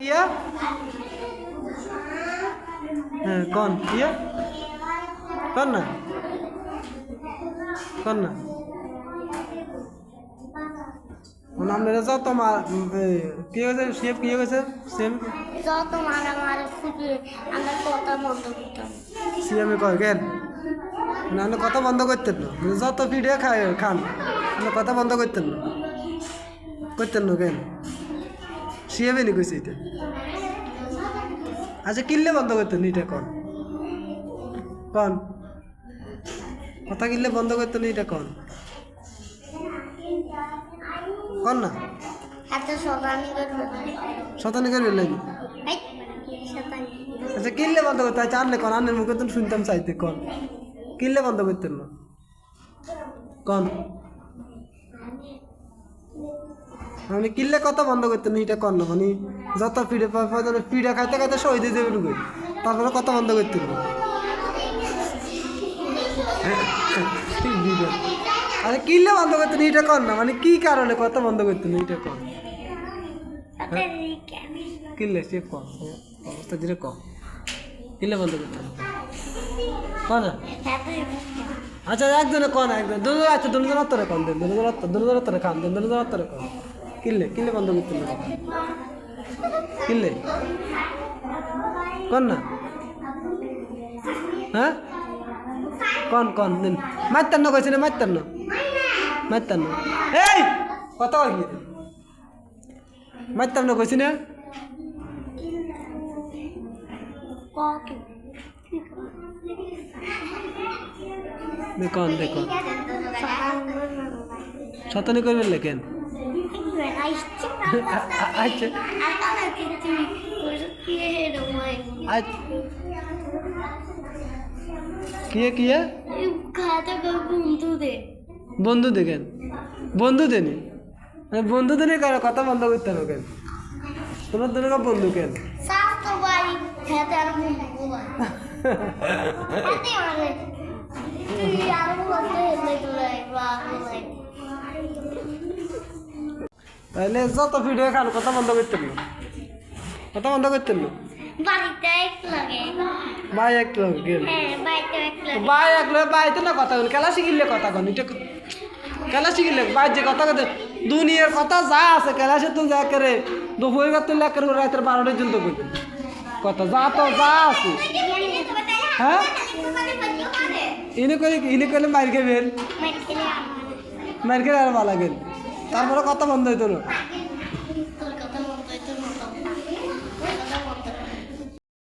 ইয়া? হ্যাঁ কন। ইয়া? কন না? কন না? আপনারা যাও তো মা কি হয়েছে? শেপ কি হয়েছে? সেম মারামারি খুঁজে আমরা কথা বন্ধ করতাম। সিএমে কয় কেন? না আপনি কথা বন্ধ করতেন না। যত পিঠে খায় খান। আপনি কথা বন্ধ করতেন না। করতেন না কেন? সিএমে নি কইছে এটা। আচ্ছা কিনলে বন্ধ করতেন এটা কন? কন? কথা কিনলে বন্ধ করতেন এটা কন? কন না? শতানি করবে লাগি আচ্ছা কিনলে বন্ধ করতে। হয় আনলে কন? আনের মুখে তো শুনতাম চাইতে কন? কিনলে বন্ধ করতেন না? কন? মানে কিনলে কথা বন্ধ করতেন না এটা কর না মানে যত পিঠে পাওয়া পিঠা খাইতে খাইতে শহীদ হয়ে যাবে ঢুকে তারপরে কথা বন্ধ না বিড়া। আরে কিনলে বন্ধ করতেন এটা কর না মানে কি কারণে কথা বন্ধ করতেন এটা কর। কিনলে সে কম অবস্থা দিলে কম কিনলে বন্ধ করতেন কন না। আচ্ছা একজনে কন একজন, দুজন আচ্ছা দুজন তোরে কন দেন দুজন দুজন তোরে খান দেন দুজন তোরে কন কিনলে কিনলে বন্ধ করতে কিনলে কন না? হ্যাঁ? কন কন দিন। মারতেন না কইছি না মারতেন না মারতেন না এই কত কি? মারতাম না কইছি না? ককে দেখুন। দেখুন শতানি করবেন লেখেন? আচ্ছা কিয়ে কিয়ে বন্ধু দেখেন বন্ধু দেনি বন্ধু দেনি কারও কথা বন্ধ করতে হবে কেন তোমার দুটো বন্ধু কেন তাহলে যত ভিডিও খান কথা বন্ধ করতে না কথা বন্ধ করতেন না এক ভাই গেল। হ্যাঁ এক লাগে। ভাই একলো বাইতে না কথা বল খেলা শিখিলে কথা কন এটা খেলা শিখিলে ভাই যে কথা কথা দুনিয়ার কথা যা আছে খেলা সে তো যা করে দুপুর করতে লেখার রাতের বারোটার জন্য করবে কথা যা তো যা আছে। হ্যাঁ? ইনে করে ইনে করলে মার খেবেন মার খেলে আর ভালো গেল তারপরে কথা বন্ধ হইতো না।